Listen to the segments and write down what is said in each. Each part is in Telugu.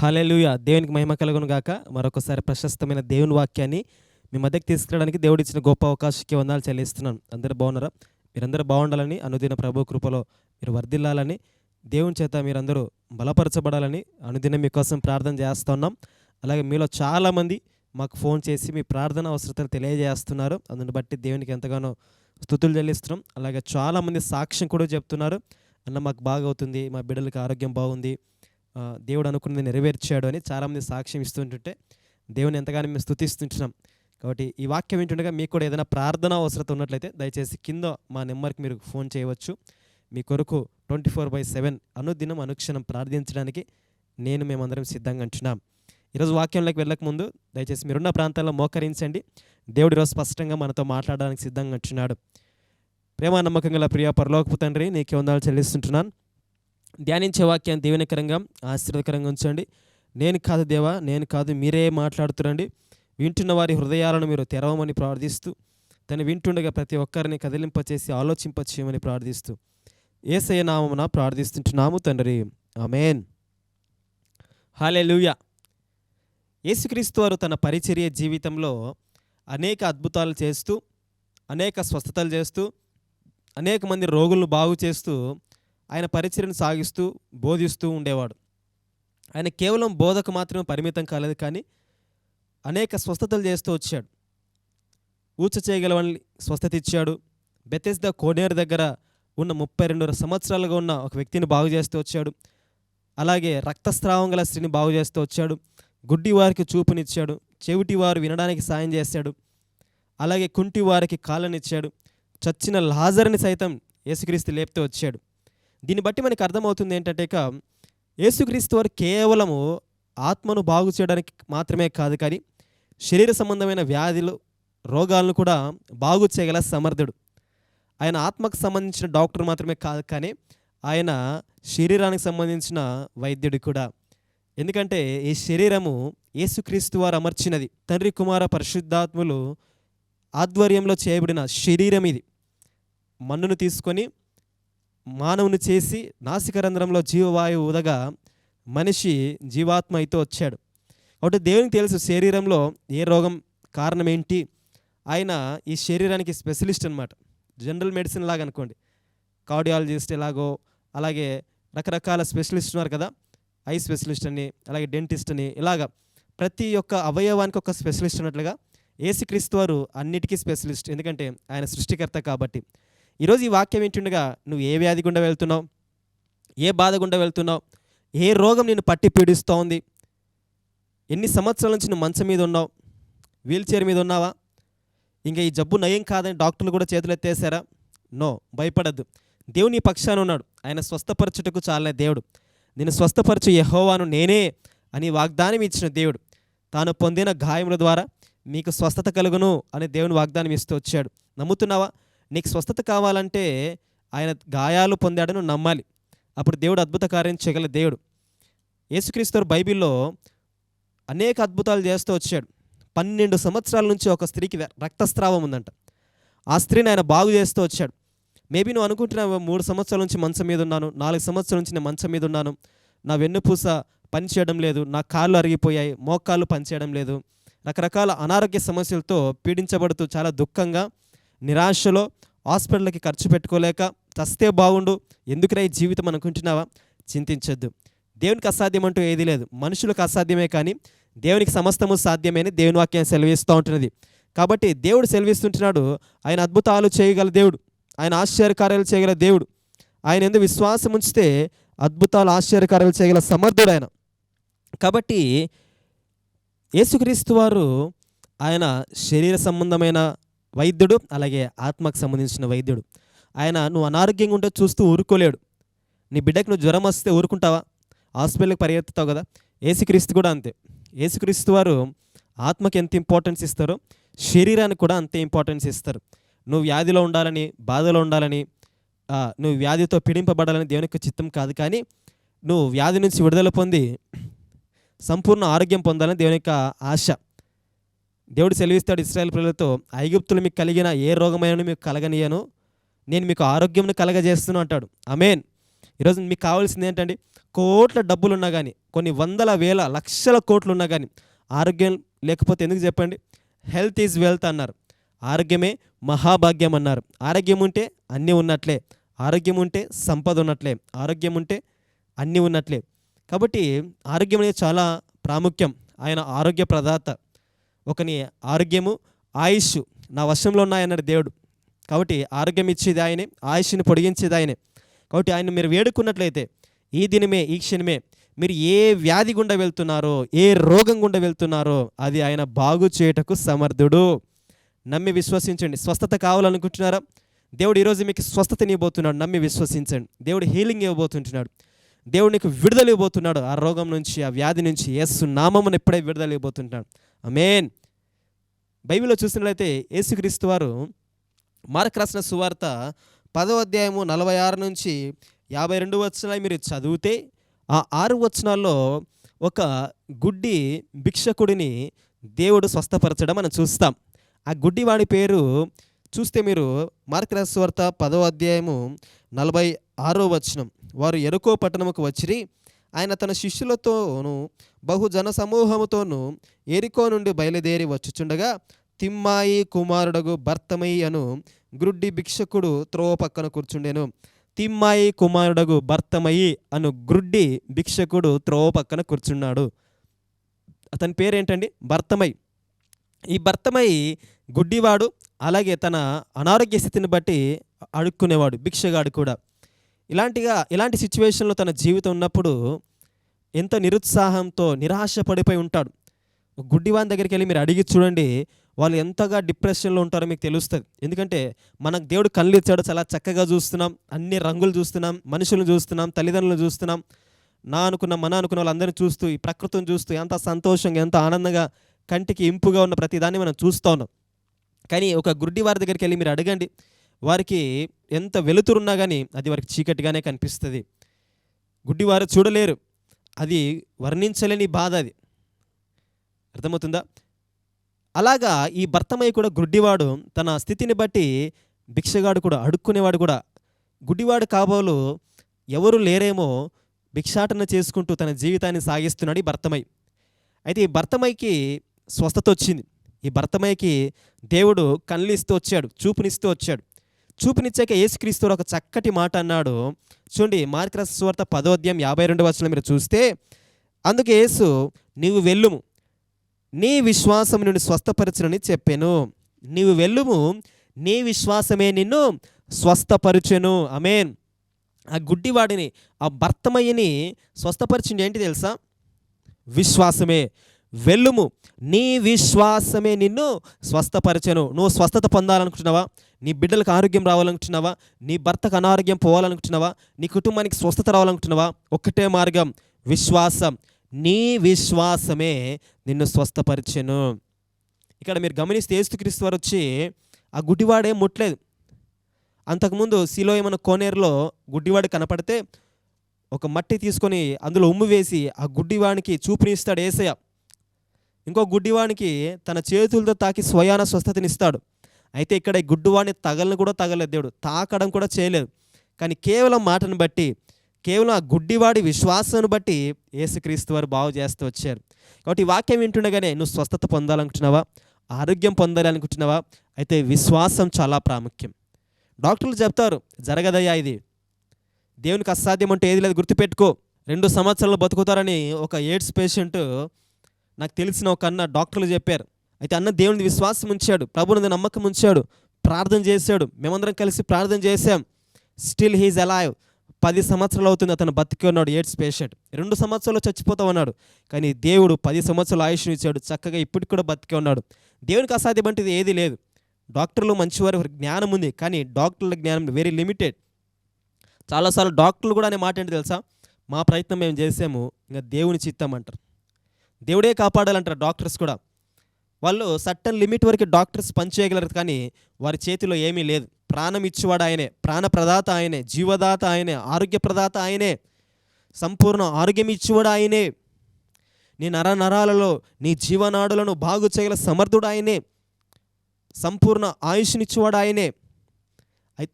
హల్లెలూయ దేవునికి మహిమ కలుగును గాక. మరొకసారి ప్రశస్తమైన దేవుని వాక్యాన్ని మీ మధ్యకి తీసుకురావడానికి దేవుడు ఇచ్చిన గొప్ప అవకాశకి వందాలు చెల్లిస్తున్నాను. అందరూ బాగున్నారా? మీరందరూ బాగుండాలని అనుదిన ప్రభు కృపలో మీరు వర్ధిల్లాలని దేవుని చేత మీరందరూ బలపరచబడాలని అనుదినం మీకోసం ప్రార్థన చేస్తున్నాం అలాగే మీలో చాలామంది మాకు ఫోన్ చేసి మీ ప్రార్థన అవసరతలు తెలియజేస్తున్నారు. అందుని బట్టి దేవునికి ఎంతగానో స్థుతులు చెల్లిస్తున్నాం. అలాగే చాలామంది సాక్ష్యం కూడా చెప్తున్నారు. అన్న మాకు బాగవుతుంది. మా బిడ్డలకి ఆరోగ్యం బాగుంది. దేవుడు అనుకున్నది నెరవేర్చాడు అని చాలామంది సాక్ష్యం ఇస్తుంటుంటే దేవుని ఎంతగానో మేము స్థుతిస్తుంటున్నాం. కాబట్టి ఈ వాక్యం వింటుండగా మీకు కూడా ఏదైనా ప్రార్థన అవసరత ఉన్నట్లయితే దయచేసి కింద మా నెంబర్కి మీరు ఫోన్ చేయవచ్చు. మీ కొరకు ట్వంటీ ఫోర్ బై సెవెన్ అనుదినం అనుక్షణం ప్రార్థించడానికి నేను మేమందరం సిద్ధంగా అంటున్నాం ఈరోజు వాక్యంలోకి వెళ్ళక ముందు దయచేసి మీరున్న ప్రాంతాల్లో మోకరించండి. దేవుడు ఈరోజు స్పష్టంగా మనతో మాట్లాడడానికి సిద్ధంగా అంటున్నాడు ప్రేమ నమ్మకం గల ప్రియ పరలోకపు తండ్రి నీకే వందాలు చెల్లిస్తుంటున్నాను. ధ్యానించే వాక్యాన్ని దీవెనకరంగా ఆశీర్వదకరంగా ఉంచండి. నేను కాదు దేవా నేను కాదు మీరే మాట్లాడుతురండి. వింటున్న వారి హృదయాలను మీరు తెరవమని ప్రార్థిస్తూ తను వింటుండగా ప్రతి ఒక్కరిని కదిలింపచేసి ఆలోచింపచేయమని ప్రార్థిస్తూ ఏసయ నామమున ప్రార్థిస్తుంటున్నాము తండ్రి. అమేన్ హాలే యేసుక్రీస్తు వారు తన పరిచర్య జీవితంలో అనేక అద్భుతాలు చేస్తూ అనేక స్వస్థతలు చేస్తూ అనేక మంది రోగులను బాగు చేస్తూ ఆయన పరిచర్యను సాగిస్తూ బోధిస్తూ ఉండేవాడు. ఆయన కేవలం బోధకు మాత్రమే పరిమితం కాలేదు కానీ అనేక స్వస్థతలు చేస్తూ వచ్చాడు. ఊచ చేయగలవని స్వస్థత ఇచ్చాడు. బెతెస్ద కోనేరు దగ్గర ఉన్న ముప్పై రెండు సంవత్సరాలుగా ఉన్న ఒక వ్యక్తిని బాగు చేస్తూ వచ్చాడు. అలాగే రక్తస్రావం గల స్త్రీని బాగు చేస్తూ వచ్చాడు. గుడ్డి వారికి చూపునిచ్చాడు. చెవిటి వారు వినడానికి సాయం చేశాడు. అలాగే కుంటి వారికి కాళ్ళనిచ్చాడు. చచ్చిన లాజర్ని సైతం యేసుక్రీస్తు లేపుతూ వచ్చాడు. దీన్ని బట్టి మనకి అర్థమవుతుంది ఏంటంటే ఇక యేసుక్రీస్తు వారు కేవలము ఆత్మను బాగు చేయడానికి మాత్రమే కాదు కానీ శరీర సంబంధమైన వ్యాధులు రోగాలను కూడా బాగు చేయగల సమర్థుడు. ఆయన ఆత్మకు సంబంధించిన డాక్టర్ మాత్రమే కాదు కానీ ఆయన శరీరానికి సంబంధించిన వైద్యుడు కూడా. ఎందుకంటే ఈ శరీరము యేసుక్రీస్తు వారు అమర్చినది. తండ్రి కుమార పరిశుద్ధాత్ములు ఆధ్వర్యంలో చేయబడిన శరీరం ఇది. మన్నును తీసుకొని మానవుని చేసి నాసికరంధ్రంలో జీవవాయువు ఉదగా మనిషి జీవాత్మ అయితే వచ్చాడు. కాబట్టి దేవునికి తెలుసు శరీరంలో ఏ రోగం కారణం ఏంటి ఆయన ఈ శరీరానికి స్పెషలిస్ట్ అనమాట జనరల్ మెడిసిన్ లాగా అనుకోండి. కార్డియాలజిస్ట్ ఎలాగో అలాగే రకరకాల స్పెషలిస్ట్ ఉన్నారు కదా. ఐ స్పెషలిస్ట్ అని అలాగే డెంటిస్ట్ అని ఇలాగా ప్రతి ఒక్క అవయవానికి ఒక స్పెషలిస్ట్ ఉన్నట్లుగా ఏసుక్రీస్తు వారు అన్నిటికీ స్పెషలిస్ట్. ఎందుకంటే ఆయన సృష్టికర్త కాబట్టి. ఈరోజు ఈ వాక్యం ఏంటుండగా నువ్వు ఏ వ్యాధి గుండా వెళ్తున్నావు? ఏ బాధ గుండా వెళ్తున్నావు? ఏ రోగం నేను పట్టి పీడిస్తూ ఉంది ఎన్ని సంవత్సరాల నుంచి నువ్వు మంచం మీద ఉన్నావు? వీల్ చైర్ మీద ఉన్నావా? ఇంకా ఈ జబ్బు నయం కాదని డాక్టర్లు కూడా చేతులు ఎత్తేసారా? నో భయపడద్దు. దేవుని పక్షాన ఉన్నాడు. ఆయన స్వస్థపరచుటకు చాలనే దేవుడు. నేను స్వస్థపరచు యహోవాను నేనే అని వాగ్దానం ఇచ్చిన దేవుడు. తాను పొందిన గాయముల ద్వారా మీకు స్వస్థత కలుగును అని దేవుని వాగ్దానం ఇస్తూ వచ్చాడు. నమ్ముతున్నావా? నీకు స్వస్థత కావాలంటే ఆయన గాయాలు పొందాడని నమ్మాలి. అప్పుడు దేవుడు అద్భుత కార్యం చేయగల దేవుడు. యేసుక్రీస్తు బైబిల్లో అనేక అద్భుతాలు చేస్తూ వచ్చాడు. పన్నెండు సంవత్సరాల నుంచి ఒక స్త్రీకి రక్తస్రావం ఉందంట. ఆ స్త్రీని ఆయన బాగు చేస్తూ వచ్చాడు. మేబీ నువ్వు అనుకుంటున్నావు మూడు సంవత్సరాల నుంచి మంచం మీద ఉన్నాను నాలుగు సంవత్సరాల నుంచి నేను మంచం మీద ఉన్నాను నా వెన్నుపూస పని చేయడం లేదు నా కాళ్ళు అరిగిపోయాయి మోకాళ్ళు పనిచేయడం లేదు రకరకాల అనారోగ్య సమస్యలతో పీడించబడుతూ చాలా దుఃఖంగా నిరాశలో హాస్పిటల్కి ఖర్చు పెట్టుకోలేక చస్తే బాగుండు ఎందుకురా ఈ జీవితం అనుకుంటున్నావా? చింతించొద్దు. దేవునికి అసాధ్యం అంటూ ఏదీ లేదు. మనుషులకు అసాధ్యమే కానీ దేవునికి సమస్తము సాధ్యమే అని దేవుని వాక్యం సెలవిస్తూ ఉంటున్నది. కాబట్టి దేవుడు సెలవిస్తుంటున్నాడు ఆయన అద్భుతాలు చేయగల దేవుడు ఆయన ఆశ్చర్యకార్యాలు చేయగల దేవుడు. ఆయన ఎందుకు విశ్వాసం ఉంచితే అద్భుతాలు ఆశ్చర్యకార్యాలు చేయగల సమర్థుడు ఆయన. కాబట్టి యేసుక్రీస్తు వారు ఆయన శరీర సంబంధమైన వైద్యుడు అలాగే ఆత్మకు సంబంధించిన వైద్యుడు. ఆయన నువ్వు అనారోగ్యంగా ఉంటే చూస్తూ ఊరుకోలేడు. నీ బిడ్డకు నువ్వు జ్వరం వస్తే ఊరుకుంటావా? హాస్పిటల్కి పరిగెత్తుతావు కదా? ఏసుక్రీస్తు కూడా అంతే. ఏసుక్రీస్తు వారు ఆత్మకి ఎంత ఇంపార్టెన్స్ ఇస్తారో శరీరానికి కూడా అంతే ఇంపార్టెన్స్ ఇస్తారు. నువ్వు వ్యాధిలో ఉండాలని బాధలో ఉండాలని నువ్వు వ్యాధితో పీడింపబడాలని దేవునికి చిత్తం కాదు. కానీ నువ్వు వ్యాధి నుంచి విడుదల పొంది సంపూర్ణ ఆరోగ్యం పొందాలని దేవుని యొక్క ఆశ. దేవుడు సెలవిస్తాడు ఇస్రాయల్ ప్రజలతో ఐగుప్తులు మీకు కలిగిన ఏ రోగమైనా మీకు కలగనియను. నేను మీకు ఆరోగ్యంను కలగజేస్తున్నాను అంటాడు. అమేన్ ఈరోజు మీకు కావాల్సింది ఏంటండి? కోట్ల డబ్బులు ఉన్నా కానీ కొన్ని వందల వేల లక్షల కోట్లు ఉన్నా కానీ ఆరోగ్యం లేకపోతే ఎందుకు చెప్పండి? హెల్త్ ఈజ్ వెల్త్ అన్నారు. ఆరోగ్యమే మహాభాగ్యం అన్నారు. ఆరోగ్యం ఉంటే అన్నీ ఉన్నట్లే. ఆరోగ్యం ఉంటే సంపద ఉన్నట్లే. ఆరోగ్యం ఉంటే అన్నీ ఉన్నట్లే. కాబట్టి ఆరోగ్యం అనేది చాలా ప్రాముఖ్యం. ఆయన ఆరోగ్య ప్రదాత. ఒకని ఆరోగ్యము ఆయుష్ నా వశంలో ఉన్నాయన్నాడు దేవుడు. కాబట్టి ఆరోగ్యం ఇచ్చేది ఆయనే ఆయుష్ని పొడిగించేది ఆయనే. కాబట్టి ఆయన మీరు వేడుకున్నట్లయితే ఈ దినమే ఈ క్షణమే మీరు ఏ వ్యాధి గుండా వెళ్తున్నారో ఏ రోగం గుండా వెళ్తున్నారో అది ఆయన బాగు చేయుటకు సమర్థుడు. నమ్మి విశ్వసించండి. స్వస్థత కావాలనుకుంటున్నారా? దేవుడు ఈరోజు మీకు స్వస్థతని ఇవ్వబోతున్నాడు. నమ్మి విశ్వసించండి. దేవుడు హీలింగ్ ఇవ్వబోతుంటున్నాడు. దేవుడు నీకు విడుదల ఇవ్వబోతున్నాడు. ఆ రోగం నుంచి ఆ వ్యాధి నుంచి ఎస్సు నామమును ఎప్పుడే విడుదల ఇవ్వబోతుంటున్నాడు. అమేన్ బైబిల్లో చూసినట్లయితే యేసుక్రీస్తు వారు మార్క్ రాసిన సువార్త పదో అధ్యాయము నలభై ఆరు నుంచి యాభై రెండు వచనాలు మీరు చదివితే ఆ ఆరు వచనాల్లో ఒక గుడ్డి భిక్షకుడిని దేవుడు స్వస్థపరచడం మనం చూస్తాం. ఆ గుడ్డి వాడి పేరు చూస్తే మీరు మార్క్ వార్త పదో అధ్యాయము నలభై ఆరో వచనం. వారు ఎరుకో పట్టణముకు వచ్చి ఆయన తన శిష్యులతోనూ బహుజన సమూహముతోనూ ఎరికో నుండి బయలుదేరి వచ్చుచుండగా తిమ్మాయి కుమారుడగు భర్తమయి అను గ్రుడ్డి భిక్షకుడు త్రోవ పక్కన కూర్చుండెను. తిమ్మాయి కుమారుడగు భర్తమయి అను గ్రుడ్డి భిక్షకుడు త్రోవ పక్కన కూర్చున్నాడు. అతని పేరేంటండి? భర్తమై ఈ భర్తమై గుడ్డివాడు అలాగే తన అనారోగ్య స్థితిని బట్టి అడుక్కునేవాడు భిక్షగాడు కూడా. ఇలాంటిగా ఇలాంటి సిచ్యువేషన్లో తన జీవితం ఉన్నప్పుడు ఎంత నిరుత్సాహంతో నిరాశ పడిపోయి ఉంటాడు. ఒక గుడ్డివాని దగ్గరికి వెళ్ళి మీరు అడిగి చూడండి వాళ్ళు ఎంతగా డిప్రెషన్లో ఉంటారో మీకు తెలుస్తుంది. ఎందుకంటే మనకు దేవుడు కళ్ళు ఇచ్చాడు చాలా చక్కగా చూస్తున్నాం అన్ని రంగులు చూస్తున్నాం మనుషులను చూస్తున్నాం తల్లిదండ్రులను చూస్తున్నాం. నా అనుకున్న మన అనుకున్న వాళ్ళందరినీ చూస్తూ ఈ ప్రకృతిని చూస్తూ ఎంత సంతోషంగా ఎంత ఆనందంగా కంటికి ఇంపుగా ఉన్న ప్రతిదాన్ని మనం చూస్తూ ఉన్నాం. కానీ ఒక గుడ్డి వారి దగ్గరికి వెళ్ళి మీరు అడగండి వారికి ఎంత వెలుతురున్నా కానీ అది వారికి చీకటిగానే కనిపిస్తుంది. గుడ్డివారు చూడలేరు. అది వర్ణించలేని బాధ అది. అర్థమవుతుందా? అలాగా ఈ భర్తమయ్య కూడా గుడ్డివాడు తన స్థితిని బట్టి భిక్షగాడు కూడా అడుక్కునేవాడు కూడా. గుడ్డివాడు కాబోలు ఎవరు లేరేమో భిక్షాటన చేసుకుంటూ తన జీవితాన్ని సాగిస్తున్నాడు ఈ భర్తమై. అయితే ఈ భర్తమైకి స్వస్థత వచ్చింది. ఈ భర్తమయ్యకి దేవుడు కళ్ళు ఇస్తూ వచ్చాడు చూపునిస్తూ వచ్చాడు. చూపునిచ్చాక యేసుక్రీస్తు ఒక చక్కటి మాట అన్నాడు. చూడండి మార్క్రస్ సువార్త పదోద్యం యాభై రెండు వచ్చిన మీరు చూస్తే అందుకే యేసు నీవు వెళ్ళుము. నీ విశ్వాసం నిన్ను స్వస్థపరచునని చెప్పాను. నీవు వెళ్ళుము. నీ విశ్వాసమే నిన్ను స్వస్థపరచెను. అమేన్ ఆ గుడ్డివాడిని ఆ భర్తమయ్యని స్వస్థపరిచింది ఏంటి తెలుసా? విశ్వాసమే. వెళ్ళుము. నీ విశ్వాసమే నిన్ను స్వస్థపరచను. నువ్వు స్వస్థత పొందాలనుకుంటున్నావా? నీ బిడ్డలకు ఆరోగ్యం రావాలనుకుంటున్నావా? నీ భర్తకు అనారోగ్యం పోవాలనుకుంటున్నావా? నీ కుటుంబానికి స్వస్థత రావాలనుకుంటున్నావా? ఒక్కటే మార్గం విశ్వాసం. నీ విశ్వాసమే నిన్ను స్వస్థపరిచెను. ఇక్కడ మీరు గమనిస్తే ఏసుక్రీస్తు వారు వచ్చి ఆ గుడ్డివాడే ముట్టలేదు. అంతకుముందు సిలో ఏమైనా కోనేరులో గుడ్డివాడు కనపడితే ఒక మట్టి తీసుకొని అందులో ఉమ్ము వేసి ఆ గుడ్డివానికి చూపునిస్తాడు ఏసయ్య. ఇంకో గుడ్డివానికి తన చేతులతో తాకి స్వయాన స్వస్థతనిస్తాడు. అయితే ఇక్కడ ఈ గుడ్డివాడిని తగలను కూడా తగలేదు దేవుడు. తాకడం కూడా చేయలేదు. కానీ కేవలం మాటను బట్టి కేవలం ఆ గుడ్డివాడి విశ్వాసాన్ని బట్టి యేసుక్రీస్తు వారు బాగు చేస్తూ వచ్చారు. కాబట్టి ఈ వాక్యం వింటుండగానే నువ్వు స్వస్థత పొందాలనుకుంటున్నావా? ఆరోగ్యం పొందాలనుకుంటున్నావా? అయితే విశ్వాసం చాలా ప్రాముఖ్యం. డాక్టర్లు చెప్తారు జరగదయ్యా ఇది. దేవునికి అసాధ్యం అంటే ఏది లేదు గుర్తుపెట్టుకో. రెండు సంవత్సరాలు బతుకుతారని ఒక ఎయిడ్స్ పేషెంట్ నాకు తెలిసిన ఒక అన్న డాక్టర్లు చెప్పారు. అయితే అన్న దేవుని విశ్వాసం ఉంచాడు ప్రభుని నమ్మకం ఉంచాడు ప్రార్థన చేశాడు మేమందరం కలిసి ప్రార్థన చేశాం. స్టిల్ హీజ్ అలైవ్ పది సంవత్సరాలు అవుతుంది అతను బతికి ఉన్నాడు ఎయిడ్స్ పేషెంట్. రెండు సంవత్సరాలు చచ్చిపోతా ఉన్నాడు కానీ దేవుడు పది సంవత్సరాలు ఆయుష్ని ఇచ్చాడు చక్కగా ఇప్పటికి కూడా బతికి ఉన్నాడు. దేవునికి అసాధ్యం అంటే ఏది లేదు. డాక్టర్లు మంచివారు జ్ఞానం ఉంది కానీ డాక్టర్ల జ్ఞానం వెరీ లిమిటెడ్ చాలాసార్లు డాక్టర్లు కూడా అనే మాట ఏంటి తెలుసా? మా ప్రయత్నం మేము చేసాము ఇంకా దేవుని చిత్తం అంటారు. దేవుడే కాపాడాలంటారు డాక్టర్స్ కూడా. వాళ్ళు సట్టన్ లిమిట్ వరకు డాక్టర్స్ పనిచేయగలరు కానీ వారి చేతిలో ఏమీ లేదు. ప్రాణం ఇచ్చేవాడు ఆయనే ప్రాణ ప్రదాత ఆయనే జీవదాత ఆయనే ఆరోగ్య ప్రదాత ఆయనే సంపూర్ణ ఆరోగ్యం ఇచ్చేవాడు ఆయనే. నీ నర నరాలలో నీ జీవనాడులను బాగు చేయగల సమర్థుడు ఆయనే. సంపూర్ణ ఆయుష్నిచ్చేవాడు ఆయనే.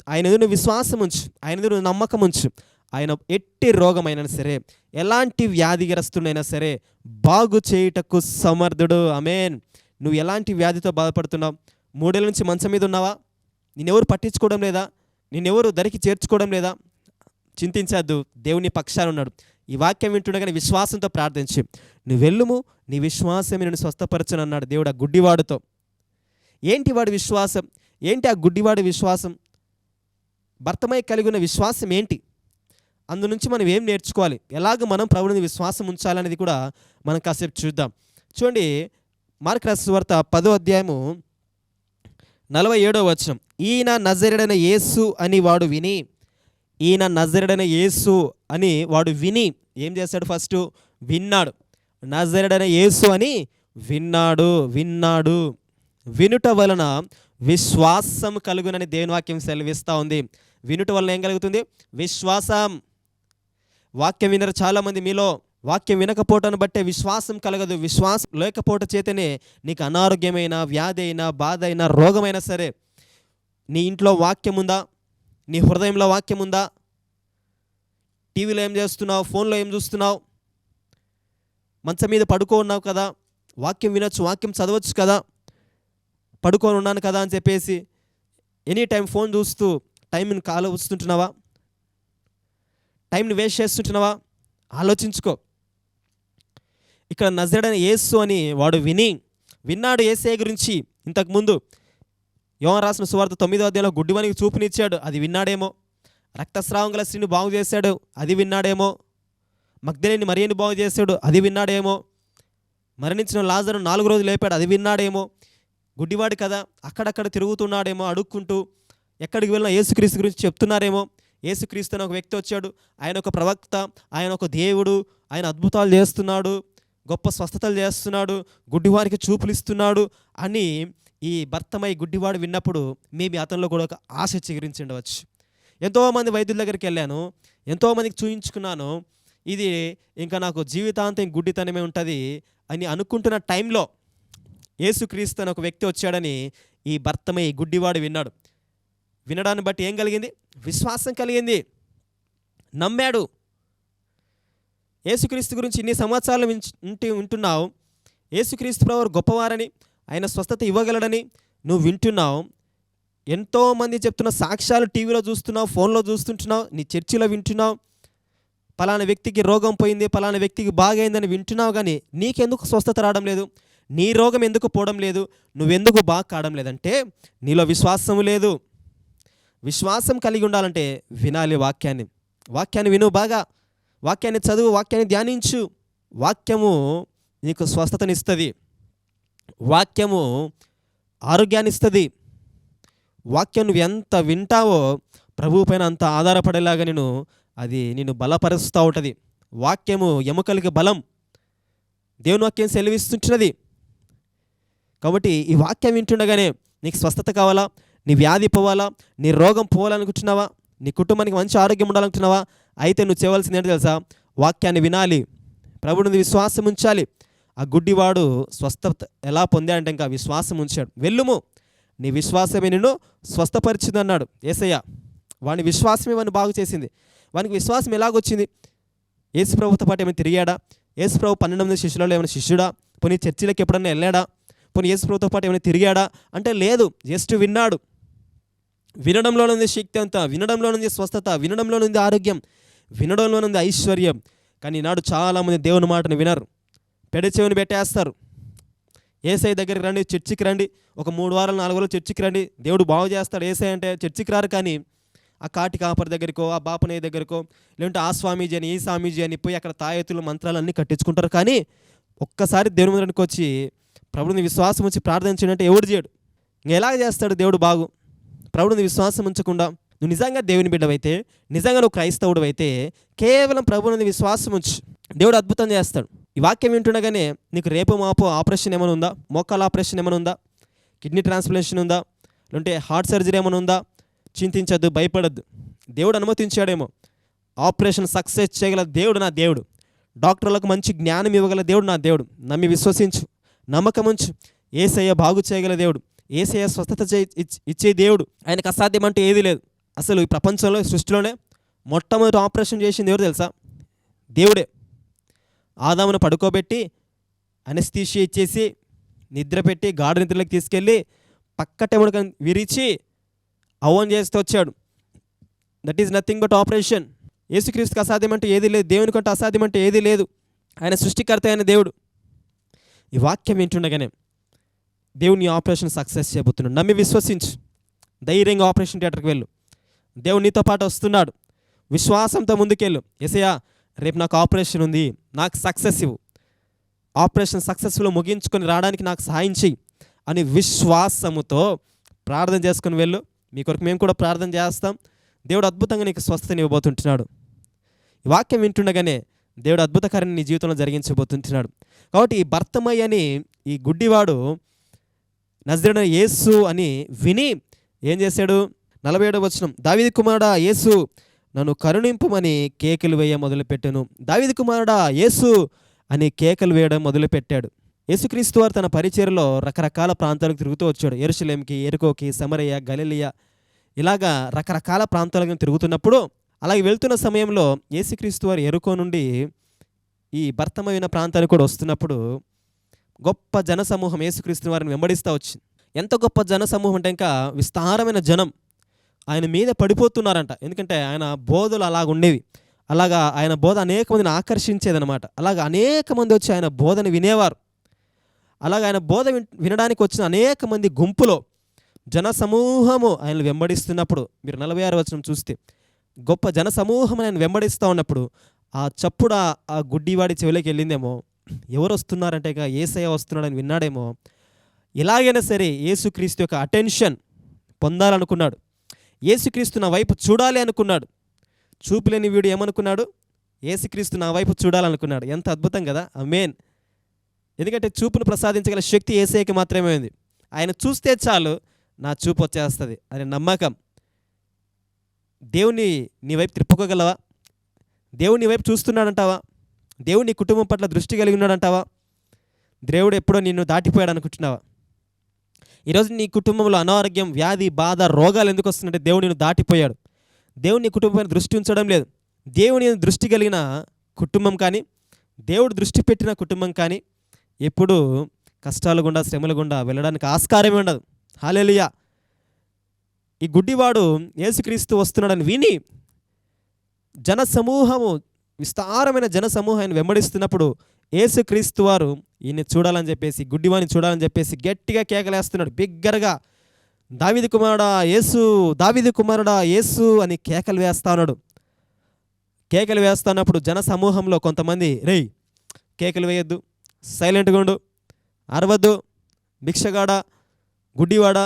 ఆయన ఎదురు విశ్వాసం ఉంచు ఆయన ఎదురు నమ్మకం ఉంచు. ఆయన ఎట్టి రోగమైనా సరే ఎలాంటి వ్యాధిగ్రస్తుడైనా సరే బాగు చేయుటకు సమర్థుడు. అమేన్ నువ్వు ఎలాంటి వ్యాధితో బాధపడుతున్నావు? మూడేళ్ళ నుంచి మంచం మీద ఉన్నావా? నిన్నెవరు పట్టించుకోవడం లేదా? నిన్నెవరు దరికి చేర్చుకోవడం లేదా? చింతించద్దు. దేవుని పక్షాన ఉన్నాడు. ఈ వాక్యం వింటుండగానే విశ్వాసంతో ప్రార్థించి. నువ్వు వెళ్ళుము నీ విశ్వాసం నేను స్వస్థపరచను అన్నాడు దేవుడు ఆ గుడ్డివాడితో. ఏంటి వాడి విశ్వాసం? ఏంటి ఆ గుడ్డివాడి విశ్వాసం? భర్తమై కలిగి ఉన్న విశ్వాసం ఏంటి? అందు నుంచి మనం ఏం నేర్చుకోవాలి? ఎలాగ మనం ప్రభుని విశ్వాసం ఉంచాలనేది కూడా మనం కాసేపు చూద్దాం. చూడండి మార్క్ వార్త పదో అధ్యాయము నలభై ఏడో వచనం. ఈయన నజరుడైన యేసు అని వాడు విని ఈయన నజరుడైన యేసు అని వాడు విని ఏం చేశాడు ఫస్ట్? విన్నాడు. నజరుడైన యేసు అని విన్నాడు విన్నాడు. వినుట వలన విశ్వాసం కలుగునని దేవుని వాక్యం సెలవిస్తూ ఉంది. వినుట వలన ఏం కలుగుతుంది? విశ్వాసం. వాక్యం వినరు చాలామంది మీలో. వాక్యం వినకపోవటాన్ని బట్టే విశ్వాసం కలగదు. విశ్వాసం లేకపోవట చేతనే నీకు అనారోగ్యమైన వ్యాధి అయినా బాధ అయినా రోగమైనా సరే నీ ఇంట్లో వాక్యం ఉందా నీ హృదయంలో వాక్యం ఉందా టీవీలో ఏం చేస్తున్నావు? ఫోన్లో ఏం చూస్తున్నావు? మంచం మీద పడుకో ఉన్నావు కదా? వాక్యం వినొచ్చు వాక్యం చదవచ్చు కదా? పడుకొని ఉన్నాను కదా అని చెప్పేసి ఎనీ టైం ఫోన్ చూస్తూ టైంని కాలు వస్తుంటున్నావా టైంని వేస్ట్ చేస్తుంటున్నావా? ఆలోచించుకో. ఇక్కడ నజరడని యేసు అని వాడు విని విన్నాడు ఏసే గురించి ఇంతకుముందు. యోన రాసిన సువార్త తొమ్మిదో అధ్యాయంలో గుడ్డివానికి చూపునిచ్చాడు అది విన్నాడేమో. రక్తస్రావం గల స్త్రీని బాగు చేశాడు అది విన్నాడేమో. మగ్ధలేని మరియని బాగు చేశాడు అది విన్నాడేమో. మరణించిన లాజరు నాలుగు రోజులు లేపాడు అది విన్నాడేమో. గుడ్డివాడు కదా అక్కడక్కడ తిరుగుతున్నాడేమో అడుక్కుంటూ ఎక్కడికి వెళ్ళినా యేసుక్రీస్తు గురించి చెప్తున్నారేమో. యేసుక్రీస్తు అని ఒక వ్యక్తి వచ్చాడు ఆయన ఒక ప్రవక్త ఆయన ఒక దేవుడు ఆయన అద్భుతాలు చేస్తున్నాడు. గొప్ప స్వస్థతలు చేస్తున్నాడు గుడ్డివారికి చూపులు ఇస్తున్నాడు అని ఈ భర్తమై గుడ్డివాడు విన్నప్పుడు మేబీ అతనిలో కూడా ఒక ఆశ చిగురించి ఉండవచ్చు. ఎంతోమంది వైద్యుల దగ్గరికి వెళ్ళాను ఎంతోమందికి చూయించుకున్నాను ఇది ఇంకా నాకు జీవితాంతం గుడ్డితనమే ఉంటుంది అని అనుకుంటున్న టైంలో యేసుక్రీస్తు అని ఒక వ్యక్తి వచ్చాడని ఈ భర్తమై గుడ్డివాడు విన్నాడు. వినడాన్ని బట్టి ఏం కలిగింది? విశ్వాసం కలిగింది. నమ్మాడు. యేసుక్రీస్తు గురించి ఇన్ని సంవత్సరాలు వించ్- వింటున్నావు. యేసుక్రీస్తు ప్రవర్ గొప్పవారని ఆయన స్వస్థత ఇవ్వగలడని నువ్వు వింటున్నావు. ఎంతోమంది చెప్తున్న సాక్ష్యాలు టీవీలో చూస్తున్నావు ఫోన్లో చూస్తుంటున్నావు నీ చర్చిలో వింటున్నావు. పలానా వ్యక్తికి రోగం పోయింది పలానా వ్యక్తికి బాగైందని వింటున్నావు కానీ నీకెందుకు స్వస్థత రావడం లేదు? నీ రోగం ఎందుకు పోవడం లేదు? నువ్వెందుకు బాగా కావడం లేదంటే నీలో విశ్వాసం లేదు. విశ్వాసం కలిగి ఉండాలంటే వినాలి వాక్యాన్ని. వాక్యాన్ని విను బాగా. వాక్యాన్ని చదువు వాక్యాన్ని ధ్యానించు. వాక్యము నీకు స్వస్థతనిస్తుంది. వాక్యము ఆరోగ్యాన్ని ఇస్తుంది వాక్యం నువ్వు ఎంత వింటావో ప్రభువు పైన అంత ఆధారపడేలాగా నేను అది నేను బలపరుస్తూ ఉంటుంది. వాక్యము ఎముకలకి బలం. దేవుని వాక్యం సెలవిస్తుంటున్నది. కాబట్టి ఈ వాక్యం వింటుండగానే నీకు స్వస్థత కావాలా? నీ వ్యాధి పోవాలా? నీ రోగం పోవాలనుకుంటున్నావా? నీ కుటుంబానికి మంచి ఆరోగ్యం ఉండాలనుకుంటున్నావా? అయితే నువ్వు చేయవలసింది ఏంటో తెలుసా? వాక్యాన్ని వినాలి. ప్రభుని విశ్వాసం ఉంచాలి. ఆ గుడ్డివాడు స్వస్థత ఎలా పొందాడంటే ఇంకా విశ్వాసం ఉంచాడు. వెళ్ళుము. నీ విశ్వాసమే నిన్ను స్వస్థపరిచింది అన్నాడు ఏసయ్య. వాని విశ్వాసమే వాడిని బాగు చేసింది. వానికి విశ్వాసం ఎలాగొచ్చింది? యేసు ప్రభుతో పాటు ఏమైనా తిరిగాడా? యేసు ప్రభు పన్నెండు మంది శిష్యులలో ఏమైనా శిష్యుడా? పోనీ చర్చిలకు ఎప్పుడన్నా వెళ్ళాడా? పోనీ యేసు ప్రభుతో పాటు ఏమైనా తిరిగాడా? అంటే లేదు. జస్ట్ విన్నాడు. వినడంలో నుండి శక్తి అంతా వినడంలో నుండి స్వస్థత వినడంలో నుండి ఆరోగ్యం. వినడంలో ఉంది ఐశ్వర్యం. కానీ ఈనాడు చాలామంది దేవుని మాటను వినరు. పెడచెవిని పెట్టేస్తారు. ఏసఐ దగ్గరికి రండి చర్చికి రండి. ఒక మూడు వారాలు నాలుగు రోజులు చర్చికి రండి. దేవుడు బాగు చేస్తాడు. ఏసఐ అంటే చర్చికి రారు కానీ ఆ కాటి కాపర్ దగ్గరికో ఆ బాపనయ్య దగ్గరికో లేదంటే ఆ స్వామీజీ అని ఈ స్వామీజీ అని పోయి అక్కడ తాయెత్తులు మంత్రాలు అన్నీ కట్టించుకుంటారు. కానీ ఒక్కసారి దేవుని ముందరికి వచ్చి ప్రభుడిని విశ్వాసం ఉంచి అంటే ఎవడు చేయడు. ఇంక ఎలాగ చేస్తాడు దేవుడు బాగు? ప్రభుడిని విశ్వాసం ఉంచకుండా నువ్వు నిజంగా దేవుని బిడ్డవైతే నిజంగా నువ్వు క్రైస్తవుడు అయితే కేవలం ప్రభుని విశ్వాసం ఉంచు. దేవుడు అద్భుతం చేస్తాడు. ఈ వాక్యం వింటుండగానే నీకు రేపు మాపు ఆపరేషన్ ఏమైనా ఉందా? మోకాల ఆపరేషన్ ఏమైనా ఉందా? కిడ్నీ ట్రాన్స్ప్లాంటేషన్ ఉందా? లేదంటే హార్ట్ సర్జరీ ఏమైనా ఉందా? చింతించద్దు భయపడద్దు. దేవుడు అనుమతించాడేమో. ఆపరేషన్ సక్సెస్ చేయగల దేవుడు నా దేవుడు. డాక్టర్లకు మంచి జ్ఞానం ఇవ్వగల దేవుడు నా దేవుడు. నమ్మి విశ్వసించు. నమ్మకం ఉంచు. ఏసయ్య బాగు చేయగల దేవుడు. ఏసయ్య స్వస్థత చే ఇచ్చే దేవుడు. ఆయనకు అసాధ్యం అంటూ ఏది లేదు. అసలు ఈ ప్రపంచంలో సృష్టిలోనే మొట్టమొదటి ఆపరేషన్ చేసింది ఎవరు తెలుసా? దేవుడే. ఆదామును పడుకోబెట్టి అనస్థీషి ఇచ్చేసి నిద్ర పెట్టి గాఢ నిద్రలోకి తీసుకెళ్ళి పక్కటెముడు విరిచి అవన్ చేస్తూ వచ్చాడు. That is nothing but operation యేసుక్రీస్తుకి అసాధ్యం అంటే ఏది లేదు. దేవుని కంటే అసాధ్యం అంటే ఏది లేదు. ఆయన సృష్టికర్త అయిన దేవుడు. ఈ వాక్యం వింటుండగానే దేవుని ఆపరేషన్ సక్సెస్ చేయబోతున్నాడు. నమ్మి విశ్వసించు. ధైర్యంగా ఆపరేషన్ థియేటర్కి వెళ్ళు. దేవుడు నీతో పాటు వస్తున్నాడు. విశ్వాసంతో ముందుకెళ్ళు. ఎసయా రేపు నాకు ఆపరేషన్ ఉంది. నాకు సక్సెస్ ఇవ్వు. ఆపరేషన్ సక్సెస్ఫుల్ ముగించుకొని రావడానికి నాకు సహాయం చేయి అని విశ్వాసముతో ప్రార్థన చేసుకుని వెళ్ళు. మీ కొరకు మేము కూడా ప్రార్థన చేస్తాం. దేవుడు అద్భుతంగా నీకు స్వస్థతని ఇవ్వబోతుంటున్నాడు. ఈ వాక్యం వింటుండగానే దేవుడు అద్భుతకరణ నీ జీవితంలో జరిగించబోతుంటున్నాడు. కాబట్టి ఈ భర్తమయ్య అని ఈ గుడ్డివాడు నజరుడ యేసు అని విని ఏం చేశాడు? నలభై ఏడవ వచనం. దావిది కుమారుడా యేసు నన్ను కరుణింపుమని కేకలు వేయ మొదలుపెట్టాను. దావిది కుమారుడా యేసు అని కేకలు వేయడం మొదలుపెట్టాడు. యేసుక్రీస్తు వారు తన పరిచయలో రకరకాల ప్రాంతాలకు తిరుగుతూ వచ్చాడు. ఎరుసలేంకి ఎరుకోకి సమరయ్య గలిలియ ఇలాగా రకరకాల ప్రాంతాలకు తిరుగుతున్నప్పుడు అలాగే వెళ్తున్న సమయంలో యేసుక్రీస్తు వారు ఎరుకో నుండి ఈ భర్తమైన ప్రాంతానికి కూడా వస్తున్నప్పుడు గొప్ప జనసమూహం యేసుక్రీస్తు వారిని వెంబడిస్తూ వచ్చింది. ఎంత గొప్ప జనసమూహం అంటే ఇంకా విస్తారమైన జనం. ఆయన మీద పడిపోతున్నారంట. ఎందుకంటే ఆయన బోధలు అలాగ ఉండేవి. అలాగా ఆయన బోధ అనేక మందిని ఆకర్షించేదనమాట అలాగా అనేక మంది వచ్చి ఆయన బోధన వినేవారు. అలాగ ఆయన బోధ వినడానికి వచ్చిన అనేక మంది గుంపులో జన సమూహము ఆయన వెంబడిస్తున్నప్పుడు మీరు నలభై ఆరు వచనం చూస్తే గొప్ప జన సమూహం ఆయన వెంబడిస్తూ ఉన్నప్పుడు ఆ చప్పుడు ఆ- ఆ గుడ్డివాడి చెవిలోకి వెళ్ళిందేమో ఎవరు వస్తున్నారంటే ఇక ఏసయ్య వస్తున్నాడని విన్నాడేమో ఎలాగైనా సరే యేసుక్రీస్తు యొక్క అటెన్షన్ పొందాలనుకున్నాడు. ఏసుక్రీస్తు నా వైపు చూడాలి అనుకున్నాడు. చూపులేని వీడు ఏమనుకున్నాడు? ఏసుక్రీస్తు నా వైపు చూడాలనుకున్నాడు. ఎంత అద్భుతం కదా! మెయిన్ ఎందుకంటే చూపును ప్రసాదించగల శక్తి ఏసైకి మాత్రమే ఉంది. ఆయన చూస్తే చాలు నా చూపు వచ్చేస్తుంది అనే నమ్మకం. దేవుని నీ వైపు తిప్పుకోగలవా? దేవుని నీ వైపు చూస్తున్నాడంటావా? దేవుడు నీ కుటుంబం పట్ల దృష్టి కలిగి ఉన్నాడంటావా? దేవుడు ఎప్పుడో నిన్ను దాటిపోయాడు అనుకుంటున్నావా? ఈరోజు నీ కుటుంబంలో అనారోగ్యం వ్యాధి బాధ రోగాలు ఎందుకు వస్తుందంటే దేవుడు నేను దాటిపోయాడు. దేవుడు నీ కుటుంబం దృష్టి ఉంచడం లేదు. దేవుని దృష్టి కలిగిన కుటుంబం కానీ దేవుడు దృష్టి పెట్టిన కుటుంబం కానీ ఎప్పుడు కష్టాలు గుండా శ్రమల గుండా వెళ్ళడానికి ఆస్కారమే ఉండదు. హాలేలుయా ఈ గుడ్డివాడు యేసుక్రీస్తు వస్తున్నాడని విని జన సమూహము విస్తారమైన జన సమూహాన్ని వెంబడిస్తున్నప్పుడు ఏసుక్రీస్తు వారు ఈయన్ని చూడాలని చెప్పేసి గుడ్డివాని చూడాలని చెప్పేసి గట్టిగా కేకలేస్తున్నాడు. బిగ్గరగా దావిది కుమారుడా యేసు దావిది కుమారుడా యేసు అని కేకలు వేస్తాడు కేకలు వేస్తున్నప్పుడు జన సమూహంలో కొంతమంది రేయ్ కేకలు వేయొద్దు సైలెంట్గా ఉండు అరవద్దు భిక్షగాడ గుడ్డివాడ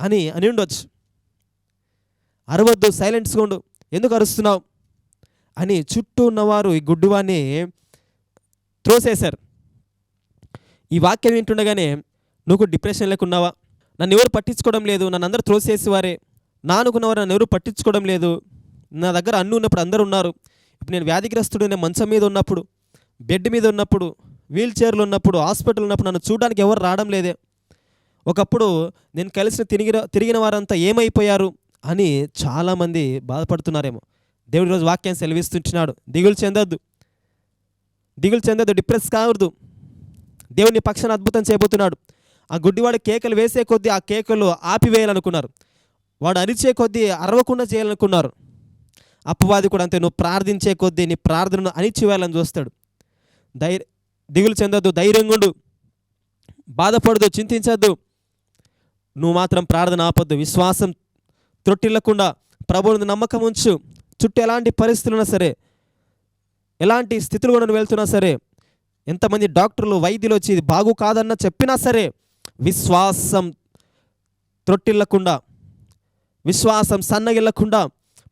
అని అని ఉండొచ్చు. అరవద్దు సైలెంట్స్గా ఉండు ఎందుకు అరుస్తున్నావు? అని చుట్టూ ఉన్నవారు ఈ గుడ్డివాన్ని త్రోసేశారు. ఈ వాక్యం వింటుండగానే నువ్వు డిప్రెషన్ లేకున్నావా నన్ను ఎవరు పట్టించుకోవడం లేదు. నన్ను అందరూ త్రోసేసేవారే. నా అనుకున్నవారు నన్ను ఎవరు పట్టించుకోవడం లేదు. నా దగ్గర అన్ను ఉన్నప్పుడు అందరూ ఉన్నారు. ఇప్పుడు నేను వ్యాధిగ్రస్తుడు నేను మంచం మీద ఉన్నప్పుడు బెడ్ మీద ఉన్నప్పుడు వీల్చైర్లు ఉన్నప్పుడు హాస్పిటల్ ఉన్నప్పుడు నన్ను చూడడానికి ఎవరు రావడం లేదే. ఒకప్పుడు నేను కలిసిన తిరిగిన తిరిగిన వారంతా ఏమైపోయారు? అని చాలామంది బాధపడుతున్నారేమో. దేవుడి రోజు వాక్యాన్ని సెలవిస్తుంటున్నాడు. దిగులు చెందొద్దు. దిగులు చెందదు డిప్రెస్ కావద్దు. దేవుని పక్షాన అద్భుతం చేయబోతున్నాడు. ఆ గుడ్డివాడు కేకలు వేసే కొద్దీ ఆ కేకలు ఆపివేయాలనుకున్నారు. వాడు అరిచే కొద్దీ అరవకుండా చేయాలనుకున్నారు. అపవాది కూడా అంతే నువ్వు ప్రార్థించే కొద్దీ నీ ప్రార్థనను అణిచివేయాలని చూస్తాడు. ధైర్య దిగులు చెందొద్దు ధైర్యంగా ఉండు. బాధపడదు చింతించద్దు. నువ్వు మాత్రం ప్రార్థన ఆపొద్దు విశ్వాసం త్రొట్టిల్లకుండా ప్రభువుని నమ్మకం ఉంచు. చుట్టూ ఎలాంటి పరిస్థితులున్నా సరే ఎలాంటి స్థితులు కూడా నువ్వు వెళ్తున్నా సరే ఎంతమంది డాక్టర్లు వైద్యులు వచ్చి ఇది బాగు కాదన్న చెప్పినా సరే విశ్వాసం త్రొట్టిల్లకుండా విశ్వాసం సన్నగిల్లకుండా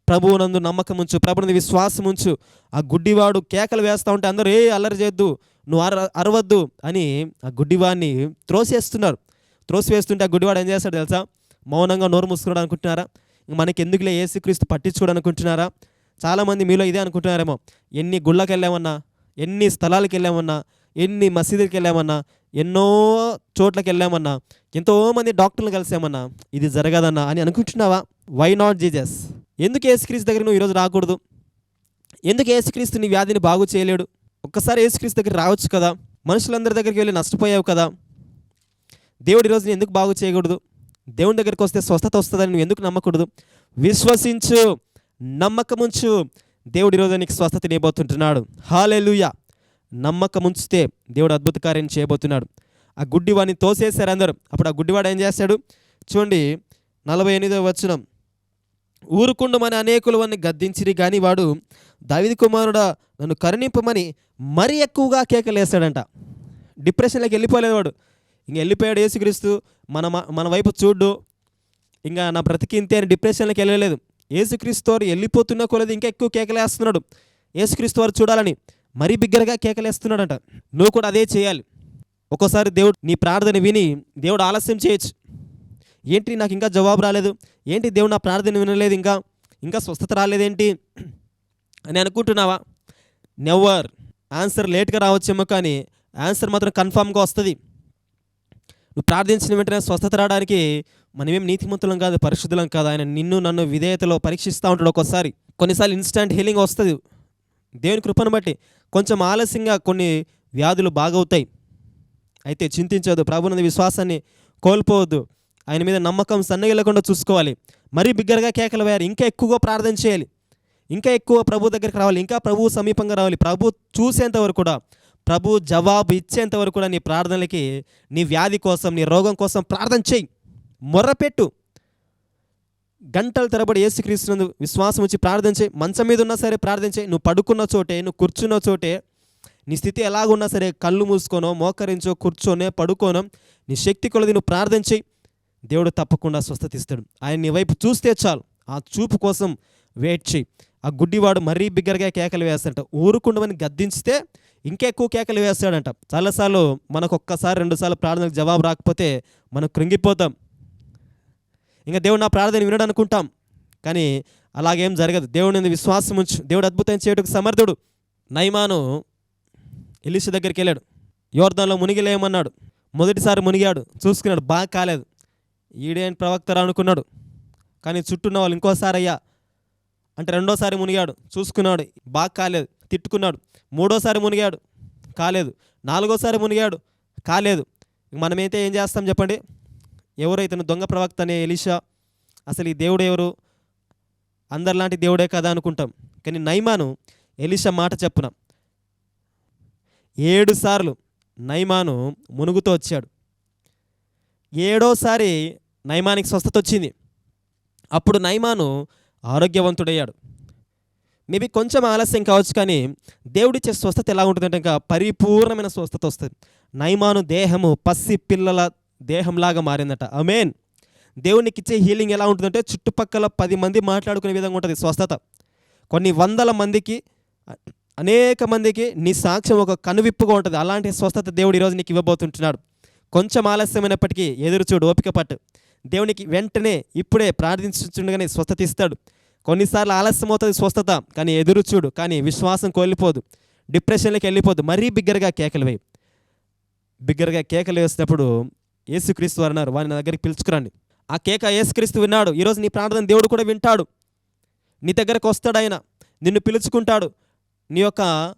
ప్రభువునందు నమ్మకం ఉంచు ప్రభుని విశ్వాసం ఉంచు ఆ గుడ్డివాడు కేకలు వేస్తూ ఉంటే అందరూ ఏ అల్లరి చేయొద్దు నువ్వు అర అరవద్దు అని ఆ గుడ్డివాడిని త్రోసేస్తున్నారు. త్రోసివేస్తుంటే ఆ గుడ్డివాడు ఏం చేస్తాడు తెలుసా? మౌనంగా నోరు మూసుకున్నాడు అనుకుంటున్నారా మనకి ఎందుకులే ఏసుక్రీస్తు పట్టించుకోడు అనుకుంటున్నారా చాలామంది మీలో ఇదే అనుకుంటున్నారేమో. ఎన్ని గుళ్ళకి వెళ్ళామన్నా ఎన్ని స్థలాలకు వెళ్ళామన్నా ఎన్ని మసీదులకు వెళ్ళామన్నా ఎన్నో చోట్లకి వెళ్ళామన్నా ఎంతోమంది డాక్టర్లు కలిసామన్నా ఇది జరగదన్నా అని అనుకుంటున్నావా? వై నాట్ జీజస్ ఎందుకు ఏసుక్రీస్తు దగ్గర నువ్వు ఈరోజు రాకూడదు? ఎందుకు ఏసుక్రీస్తు నీ వ్యాధిని బాగు చేయలేడు? ఒక్కసారి యేసుక్రీస్తు దగ్గర రావచ్చు కదా? మనుషులందరి దగ్గరికి వెళ్ళి నష్టపోయావు కదా? దేవుడి ఈరోజు నేను ఎందుకు బాగు చేయకూడదు? దేవుని దగ్గరికి వస్తే స్వస్థత వస్తుందని నువ్వు ఎందుకు నమ్మకూడదు? విశ్వసించు. నమ్మకముంచు దేవుడి ఈరోజు నీకు స్వస్థత ఇవ్వబోతుంటున్నాడు. హాలెలుయ నమ్మకం ఉంచితే దేవుడు అద్భుత కార్యం చేయబోతున్నాడు. ఆ గుడ్డివాడిని తోసేశారు అందరూ. అప్పుడు ఆ గుడ్డివాడు ఏం చేస్తాడు? చూడండి నలభై ఎనిమిదో వచనం. ఊరుకుండమని అనేకులు వాడిని గద్దించిరి కానీ వాడు దావిది కుమారుడా నన్ను కరుణింపమని మరీ ఎక్కువగా కేకలేస్తాడంట. డిప్రెషన్లోకి వెళ్ళిపోలేదు వాడు. ఇంక వెళ్ళిపోయాడు యేసుక్రీస్తు మన మన వైపు చూడు. ఇంకా నా బ్రతికింతే అని డిప్రెషన్లోకి వెళ్ళలేదు. ఏసుక్రీస్తు వారు వెళ్ళిపోతున్న కొలది ఇంకా ఎక్కువ కేకలేస్తున్నాడు. ఏసుక్రీస్తు వారు చూడాలని మరీ బిగ్గరగా కేకలేస్తున్నాడంట. నువ్వు కూడా అదే చేయాలి. ఒక్కోసారి దేవుడు నీ ప్రార్థన విని దేవుడు ఆలస్యం చేయొచ్చు. ఏంటి నాకు ఇంకా జవాబు రాలేదు? ఏంటి దేవుడు నా ప్రార్థన వినలేదు ఇంకా? ఇంకా స్వస్థత రాలేదేంటి? అని అనుకుంటున్నావా? నెవర్. ఆన్సర్ లేట్గా రావచ్చేమో కానీ ఆన్సర్ మాత్రం కన్ఫామ్గా వస్తుంది. నువ్వు ప్రార్థించిన వెంటనే స్వస్థత రావడానికి మనమేం నీతిమంతులం కాదు పరిశుద్ధులం కాదు. ఆయన నిన్ను నన్ను విధేయతలో పరీక్షిస్తూ ఉంటాడు ఒక్కోసారి. కొన్నిసార్లు ఇన్స్టంట్ హీలింగ్ వస్తుంది. దేవుని కృపను బట్టి కొంచెం ఆలస్యంగా కొన్ని వ్యాధులు బాగవుతాయి. అయితే చింతించవద్దు ప్రభునందు విశ్వాసాన్ని కోల్పోవద్దు. ఆయన మీద నమ్మకం సన్నగిల్లకుండా చూసుకోవాలి. మరీ బిగ్గరగా కేకలు వేయాలి ఇంకా ఎక్కువగా ప్రార్థన చేయాలి. ఇంకా ఎక్కువ ప్రభు దగ్గరికి రావాలి ఇంకా ప్రభు సమీపంగా రావాలి. ప్రభు చూసేంత వరకు కూడా ప్రభు జవాబు ఇచ్చేంత వరకు కూడా నీ ప్రార్థనలకి నీ వ్యాధి కోసం నీ రోగం కోసం ప్రార్థన చేయి. మొర్రపెట్టు. గంటల తరబడి ఏసుక్రీస్తునందు విశ్వాసం వచ్చి ప్రార్థించే మంచం మీద ఉన్నా సరే ప్రార్థించే నువ్వు పడుకున్న చోటే నువ్వు కూర్చున్న చోటే నీ స్థితి ఎలాగున్నా సరే కళ్ళు మూసుకోనో మోకరించో కూర్చోనే పడుకోనో నీ శక్తి కొలది నువ్వు ప్రార్థించి దేవుడు తప్పకుండా స్వస్థత ఇస్తాడు ఆయన నీ వైపు చూస్తే చాలు. ఆ చూపు కోసం వెయిట్ చేయి ఆ గుడ్డివాడు మరీ బిగ్గరగా కేకలు వేస్తాడంట. ఊరుకుండమని గద్దించితే ఇంకెక్కువ కేకలు వేస్తాడంట. చాలాసార్లు మనకు ఒక్కసారి రెండుసార్లు ప్రార్థనకు జవాబు రాకపోతే మనం కృంగిపోతాం. ఇంకా దేవుడు నా ప్రార్థన వినడు అనుకుంటాం కానీ అలాగేం జరగదు. దేవుడిని విశ్వాసం ఉంచు. దేవుడు అద్భుతం చేయటకు సమర్థుడు. నైమాను ఎలిష దగ్గరికి వెళ్ళాడు. యోర్దాన్లో మునిగిలేయమన్నాడు. మొదటిసారి మునిగాడు. చూసుకున్నాడు. బాగా కాలేదు. ఈడేం ప్రవక్తరా అనుకున్నాడు. కానీ చుట్టూన్న వాళ్ళు ఇంకోసారి అయ్యా అంటే రెండోసారి మునిగాడు. చూసుకున్నాడు. బాగా కాలేదు. తిట్టుకున్నాడు. మూడోసారి మునిగాడు. కాలేదు. నాలుగోసారి మునిగాడు. కాలేదు. మనమైతే ఏం చేస్తాం చెప్పండి? ఎవరు దొంగ ప్రవక్త అనే ఎలిషా అసలు ఈ దేవుడు ఎవరు? అందరిలాంటి దేవుడే కదా అనుకుంటాం. కానీ నైమాను ఎలిషా మాట చెప్పున ఏడు సార్లు నైమాను మునుగుతూ వచ్చాడు. ఏడోసారి నైమానికి స్వస్థత వచ్చింది. అప్పుడు నైమాను ఆరోగ్యవంతుడయ్యాడు. మేబీ కొంచెం ఆలస్యం కావచ్చు కానీ దేవుడిచ్చే స్వస్థత ఎలా ఉంటుందంటే ఇంకా పరిపూర్ణమైన స్వస్థత వస్తుంది. నైమాను దేహము పసి పిల్లల దేహంలాగా మారిందట. అమేన్ దేవునికి ఇచ్చే హీలింగ్ ఎలా ఉంటుందంటే చుట్టుపక్కల పది మంది మాట్లాడుకునే విధంగా ఉంటుంది స్వస్థత. కొన్ని వందల మందికి అనేక మందికి నీ సాక్ష్యం ఒక కనువిప్పుగా ఉంటుంది. అలాంటి స్వస్థత దేవుడు ఈరోజు నీకు ఇవ్వబోతుంటున్నాడు. కొంచెం ఆలస్యమైనప్పటికీ ఎదురు చూడు ఓపిక పట్టు. దేవునికి వెంటనే ఇప్పుడే ప్రార్థించుండగానే స్వస్థత ఇస్తాడు. కొన్నిసార్లు ఆలస్యం అవుతుంది స్వస్థత కానీ ఎదురు చూడు కానీ విశ్వాసం కోల్పోదు. డిప్రెషన్లోకి వెళ్ళిపోదు. మరీ బిగ్గరగా కేకలు వేయి. బిగ్గరగా కేకలు వేసినప్పుడు యేసుక్రీస్తు వారు అన్నారు వారిని నా దగ్గరికి పిలుచుకురండి. ఆ కేక యేసుక్రీస్తు విన్నాడు. ఈరోజు నీ ప్రార్థన దేవుడు కూడా వింటాడు. నీ దగ్గరకు వస్తాడు ఆయన. నిన్ను పిలుచుకుంటాడు. నీ యొక్క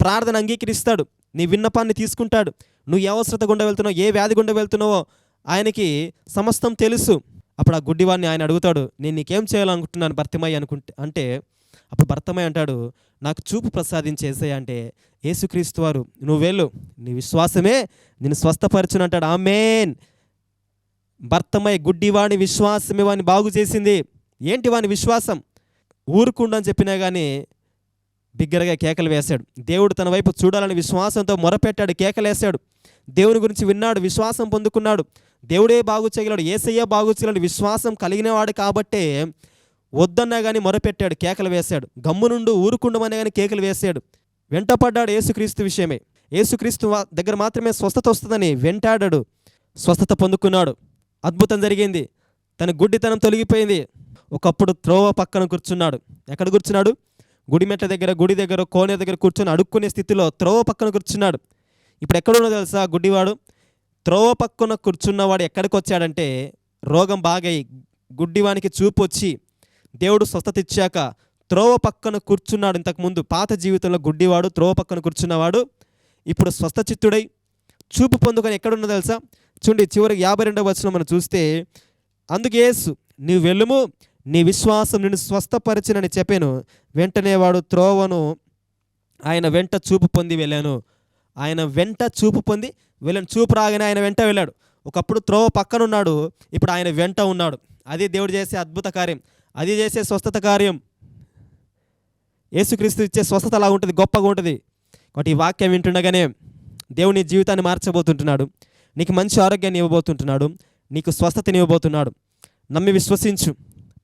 ప్రార్థన అంగీకరిస్తాడు. నీ విన్నపాన్ని తీసుకుంటాడు. నువ్వు ఏ అవసరత గుండా వెళ్తున్నావు ఏ వ్యాధి గుండా వెళ్తున్నావో ఆయనకి సమస్తం తెలుసు. అప్పుడు ఆ గుడ్డివాడిని ఆయన అడుగుతాడు నేను నీకేం చేయాలనుకుంటున్నాను భర్తమయ్య అనుకుంటే అంటే అప్పుడు భర్తమై అంటాడు నాకు చూపు ప్రసాదించేసాయి అంటే యేసుక్రీస్తు వారు. నువ్వు వెళ్ళు నీ విశ్వాసమే నేను స్వస్థపరచును అంటాడు. ఆమెన్. గుడ్డి గుడ్డివాని విశ్వాసమే వాడిని బాగు చేసింది. ఏంటి వాని విశ్వాసం? ఊరుకుండని చెప్పినా కానీ బిగ్గరగా కేకలు వేశాడు. దేవుడు తన వైపు చూడాలని విశ్వాసంతో మొరపెట్టాడు కేకలేశాడు. దేవుని గురించి విన్నాడు విశ్వాసం పొందుకున్నాడు. దేవుడే బాగు చేయగలడు ఏసయ్య బాగు చేయగలడు విశ్వాసం కలిగినవాడు కాబట్టే వద్దన్నా కానీ మొరపెట్టాడు కేకలు వేశాడు. గమ్మునుండు ఊరుకుండమనే కానీ కేకలు వేశాడు. వెంటపడ్డాడు యేసుక్రీస్తు విషయమే. యేసుక్రీస్తు వా- దగ్గర మాత్రమే స్వస్థత వస్తుందని వెంటాడాడు. స్వస్థత పొందుకున్నాడు. అద్భుతం జరిగింది. తన గుడ్డితనం తొలగిపోయింది. ఒకప్పుడు త్రోవ పక్కన కూర్చున్నాడు. ఎక్కడ కూర్చున్నాడు? గుడిమెట్ల దగ్గర గుడి దగ్గర కోనే దగ్గర కూర్చొని అడుక్కునే స్థితిలో త్రోవ పక్కన కూర్చున్నాడు. ఇప్పుడు ఎక్కడున్నో తెలుసా గుడ్డివాడు? త్రోవ పక్కన కూర్చున్నవాడు ఎక్కడికి వచ్చాడంటే రోగం బాగై గుడ్డివానికి చూపు వచ్చి దేవుడు స్వస్థత ఇచ్చాక త్రోవ పక్కన కూర్చున్నాడు. ఇంతకుముందు పాత జీవితంలో గుడ్డివాడు త్రోవ పక్కన కూర్చున్నవాడు. ఇప్పుడు స్వస్థ చిత్తుడై చూపు పొందుకొని ఎక్కడున్నా తెలుసా? చూడండి చివరికి యాభై రెండవ వచ్చిన మనం చూస్తే అందుకేసు నీవు వెళ్ళుము నీ విశ్వాసం నిన్ను స్వస్థపరిచినని చెప్పాను. వెంటనే వాడు త్రోవను ఆయన వెంట చూపు పొంది వెళ్ళాను. ఆయన వెంట చూపు పొంది వెళ్ళాను. చూపు రాగానే ఆయన వెంట వెళ్ళాడు. ఒకప్పుడు త్రోవ పక్కన ఉన్నాడు ఇప్పుడు ఆయన వెంట ఉన్నాడు. అదే దేవుడు చేసే అద్భుత కార్యం. అది చేసే స్వస్థత కార్యం. యేసుక్రీస్తు ఇచ్చే స్వస్థత అలా ఉంటుంది గొప్పగా ఉంటుంది. కాబట్టి ఈ వాక్యం వింటుండగానే దేవుని జీవితాన్ని మార్చబోతుంటున్నాడు. నీకు మంచి ఆరోగ్యాన్ని ఇవ్వబోతుంటున్నాడు. నీకు స్వస్థతని ఇవ్వబోతున్నాడు. నమ్మి విశ్వసించు.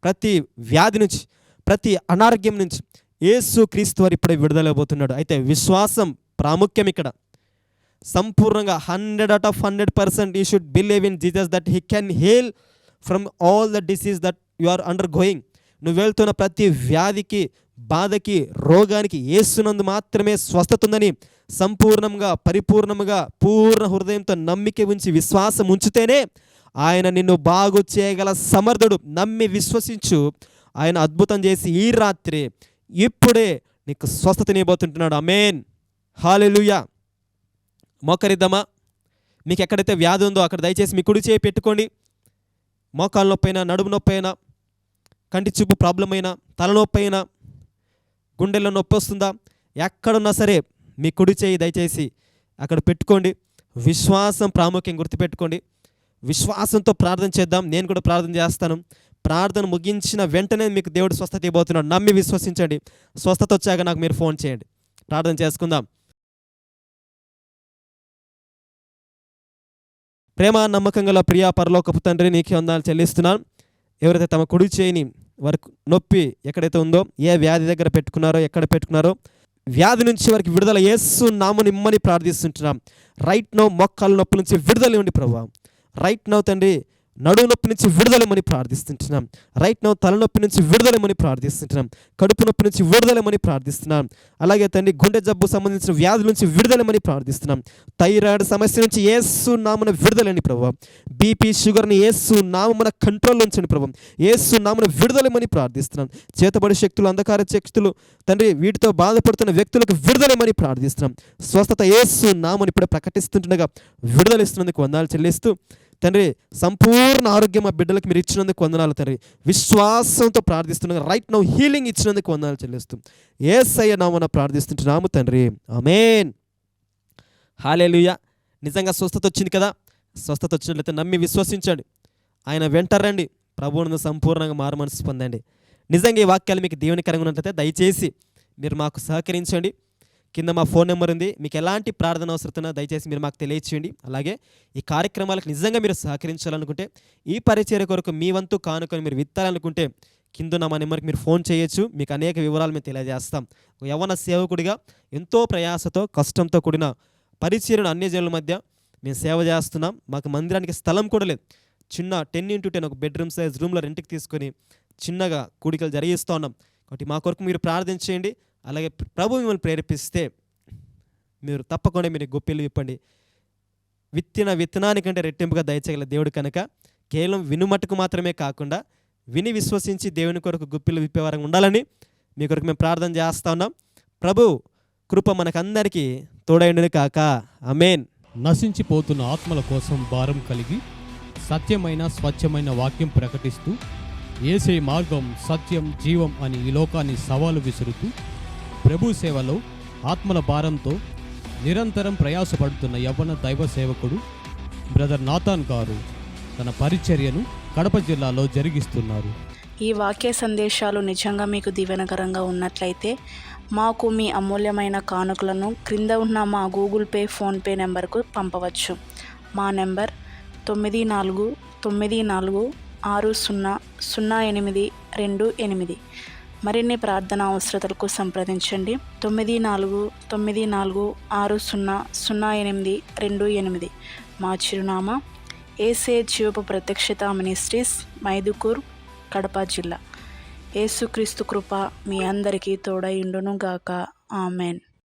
ప్రతి వ్యాధి నుంచి ప్రతి అనారోగ్యం నుంచి యేసు క్రీస్తు వారు ఇప్పుడే విడుదలైపోతున్నాడు అయితే విశ్వాసం ప్రాముఖ్యం ఇక్కడ. సంపూర్ణంగా hundred out of hundred percent you should believe in Jesus that he can heal from all the disease that you are undergoing నువ్వు వెళ్తున్న ప్రతి వ్యాధికి బాధకి రోగానికి ఏసునందు మాత్రమే స్వస్థత ఉందని సంపూర్ణంగా పరిపూర్ణముగా పూర్ణ హృదయంతో నమ్మిక ఉంచి విశ్వాసం ఉంచితేనే ఆయన నిన్ను బాగు చేయగల సమర్థుడు. నమ్మి విశ్వసించు. ఆయన అద్భుతం చేసి ఈ రాత్రి ఇప్పుడే నీకు స్వస్థతనివ్వబోతుంటున్నాడు అమేన్ హాలెలుయా. మోకరిద్దామా? మీకు ఎక్కడైతే వ్యాధి ఉందో అక్కడ దయచేసి మీ కుడి చేయి పెట్టుకోండి. మోకాలు నొప్పైనా నడుము నొప్పైనా కంటి చూపు ప్రాబ్లం అయినా తలనొప్పి అయినా గుండెల్లో నొప్పి వస్తుందా? ఎక్కడున్నా సరే మీ కుడి చేయి దయచేసి అక్కడ పెట్టుకోండి. విశ్వాసం ప్రాముఖ్యం గుర్తుపెట్టుకోండి. విశ్వాసంతో ప్రార్థన చేద్దాం. నేను కూడా ప్రార్థన చేస్తాను. ప్రార్థన ముగించిన వెంటనే మీకు దేవుడు స్వస్థత ఇవ్వబోతున్నాడు. నమ్మి విశ్వసించండి. స్వస్థత వచ్చాక నాకు మీరు ఫోన్ చేయండి. ప్రార్థన చేసుకుందాం. ప్రేమ నమ్మకం గల ప్రియా పరలోకపు తండ్రి నీకే వందాలు చెల్లిస్తున్నాను. ఎవరైతే తమ కుడి చేయని వారికి నొప్పి ఎక్కడైతే ఉందో ఏ వ్యాధి దగ్గర పెట్టుకున్నారో ఎక్కడ పెట్టుకున్నారో వ్యాధి నుంచి వారికి విడుదల యేసు నామని ఇమ్మని ప్రార్థిస్తుంటున్నాం. రైట్ నో మొక్కల నొప్పి నుంచి విడుదల ఇవ్వండి ప్రభావ రైట్ నో తండ్రి నడువు నొప్పి నుంచి విడుదలమని ప్రార్థిస్తుంటున్నాం. రైట్ నో తలనొప్పి నుంచి విడుదలమని ప్రార్థిస్తుంటున్నాం. కడుపు నొప్పి నుంచి విడుదలమని ప్రార్థిస్తున్నాం. అలాగే తండ్రి గుండె జబ్బు సంబంధించిన వ్యాధుల నుంచి విడుదలమని ప్రార్థిస్తున్నాం. థైరాయిడ్ సమస్య నుంచి ఏసు నామన విడుదలని ప్రభావం. బీపీ షుగర్ని ఏసు నామన కంట్రోల్ ఉంచండి ప్రభావం. ఏసు నామన విడుదలమని ప్రార్థిస్తున్నాం. చేతబడి శక్తులు అంధకార శక్తులు తండ్రి వీటితో బాధపడుతున్న వ్యక్తులకు విడుదలమని ప్రార్థిస్తున్నాం. స్వస్థత ఏసు నామని ఇప్పుడే ప్రకటిస్తుంటుండగా విడుదలిస్తున్నందుకు వందాలు చెల్లిస్తూ తండ్రి సంపూర్ణ ఆరోగ్యం మా బిడ్డలకు మీరు ఇచ్చినందుకు వందనాలు తండ్రి. విశ్వాసంతో ప్రార్థిస్తున్నాం రైట్ నౌ హీలింగ్ ఇచ్చినందుకు వందనాలు చెల్లిస్తూ. ఏసయ్య నామన ప్రార్థిస్తుంటున్నాము తండ్రి. అమేన్ హాలేలుయ నిజంగా స్వస్థత వచ్చింది కదా? స్వస్థత వచ్చినట్లయితే నమ్మి విశ్వసించండి. ఆయన వెంటరండి ప్రభువును సంపూర్ణంగా మారు మనసు పొందండి. నిజంగా ఈ వాక్యాలు మీకు దీవెనకరంగా ఉన్నట్లయితే దయచేసి మీరు మాకు సహకరించండి. కింద మా ఫోన్ నెంబర్ ఉంది. మీకు ఎలాంటి ప్రార్థన అవసరతున్నా దయచేసి మీరు మాకు తెలియచేయండి. అలాగే ఈ కార్యక్రమాలకు నిజంగా మీరు సహకరించాలనుకుంటే ఈ పరిచర్య కొరకు మీ వంతు కానుకొని మీరు విత్తాలనుకుంటే కింద మా నెంబర్కి మీరు ఫోన్ చేయొచ్చు. మీకు అనేక వివరాలు మేము తెలియజేస్తాం. యవన సేవకుడిగా ఎంతో ప్రయాసతో కష్టంతో కూడిన పరిచర్యను అన్ని జనుల మధ్య మేము సేవ చేస్తున్నాం. మాకు మందిరానికి స్థలం కూడా లేదు. చిన్న టెన్ ఇంటూ టెన్ ఒక బెడ్రూమ్ సైజ్ రూమ్లో రెంట్కి తీసుకొని చిన్నగా కూడికలు జరిగిస్తూ ఉన్నాం. కాబట్టి మా కొరకు మీరు ప్రార్థన చేయండి అలాగే ప్రభు మిమ్మల్ని ప్రేరేపిస్తే మీరు తప్పకుండా మీరు గొప్పిలు విప్పండి. విత్తిన విత్తనానికంటే రెట్టింపుగా దయచేయగల దేవుడు కనుక కేవలం వినుమట్టుకు మాత్రమే కాకుండా విని విశ్వసించి దేవుని కొరకు గుప్పిలు విప్పేవారంగా ఉండాలని మీ కొరకు మేము ప్రార్థన చేస్తా ఉన్నాం. ప్రభు కృప మనకందరికీ తోడైండును కాక. అమేన్ నశించిపోతున్న ఆత్మల కోసం భారం కలిగి సత్యమైన స్వచ్ఛమైన వాక్యం ప్రకటిస్తూ ఏసే మార్గం సత్యం జీవం అని ఈ లోకాన్ని సవాలు విసురుతూ ప్రభు సేవలో ఆత్మల భారంతో నిరంతరం ప్రయాసపడుతున్న యవ్వన దైవ సేవకుడు బ్రదర్ నాథాన్ గారు తన పరిచర్యను కడప జిల్లాలో జరిగిస్తున్నారు. ఈ వాక్య సందేశాలు నిజంగా మీకు దీవెనకరంగా ఉన్నట్లయితే మాకు మీ అమూల్యమైన కానుకలను క్రింద ఉన్న మా గూగుల్ పే ఫోన్పే నెంబర్కు పంపవచ్చు. మా నెంబర్ తొమ్మిది నాలుగు తొమ్మిది నాలుగు ఆరు సున్నా సున్నా ఎనిమిది రెండు ఎనిమిది. మరిన్ని ప్రార్థన అవసరతలకు సంప్రదించండి. తొమ్మిది నాలుగు తొమ్మిది నాలుగు ఆరు సున్నా సున్నా ఎనిమిది రెండు ఎనిమిది. మా చిరునామా ఏసే జీవపు ప్రత్యక్షత మినిస్ట్రీస్ మైదుకూర్ కడప జిల్లా. ఏసుక్రీస్తు కృప మీ అందరికీ తోడైండును గాక ఆమెన్.